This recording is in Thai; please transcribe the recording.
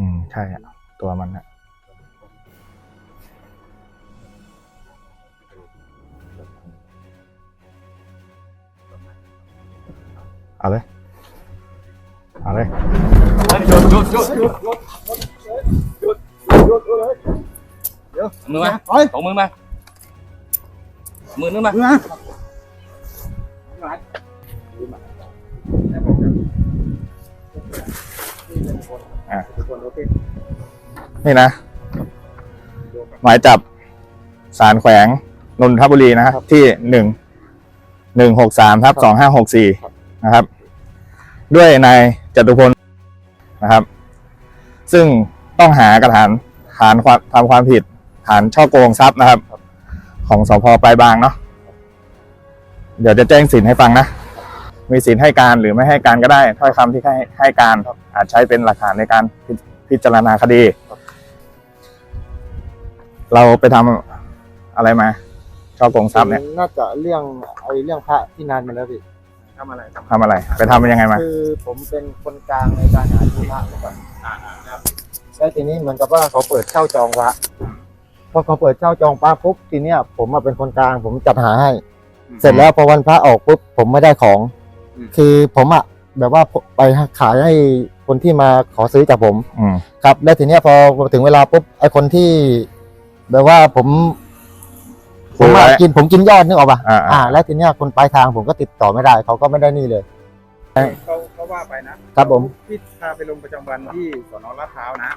อืมใช่อะตัวมันอะเอาเลยเอาเลยหยุดหยุดหยุดหยุดมือมาเฮ้ยสองมือมา มือนึงมามา อะนี่นะ หมายจับสารแขวงนนทบุรีนะครับ ที่หนึ่งหนึ่งหกสามทับสองห้าหกสี่นะครับ ด้วยนายจตุพลนะครับ ซึ่งต้องหากระฐานฐานความทำความผิดฐานช่อโกงทรัพย์นะครับ ของสพปลายบางเนาะเดี๋ยวจะแจ้งสินให้ฟังนะ มีสินให้การหรือไม่ให้การก็ได้ถ้อยคำที่ให้ให้การอาจใช้เป็นหลักฐานในการพิพิจารณาคดี เราไปทำอะไรมาช่อโกงทรัพย์เนี่ยน่าจะเรื่องไอ้เรื่องพระที่นานมาแล้วพี่ทำอะไรททำอะไร ไปทำมันยังไงมาคือผมเป็นคนกลางในการหาดูพระเมื่อก่อนแล้วทีนี้เหมือนกับว่าเขาเปิดเช่าจองพระพอเขาเปิดเช่าจองพระปุ๊บทีเนี้ย ผมมาเป็นคนกลาง ผมจัดหาให้ เสร็จแล้วพอวันพระออกปุ๊บผมไม่ได้ของ คือผมอะแบบว่าไปขายให้คนที่มาขอซื้อจากผมอืมครับ แล้วทีเนี้ยพอถึงเวลาปุ๊บไอคนที่ แบบว่าผม ผมอะคุยไว้กินผมกินยอดนึกออกป่ะอ่าๆอ่า แล้วทีเนี้ยคนปลายทางผมก็ติดต่อไม่ได้เขาก็ไม่ได้นี่เลยเขาเขาว่าไปนะครับผมที่พาไปลงประจำวันที่สอนอลาดพร้าวนะ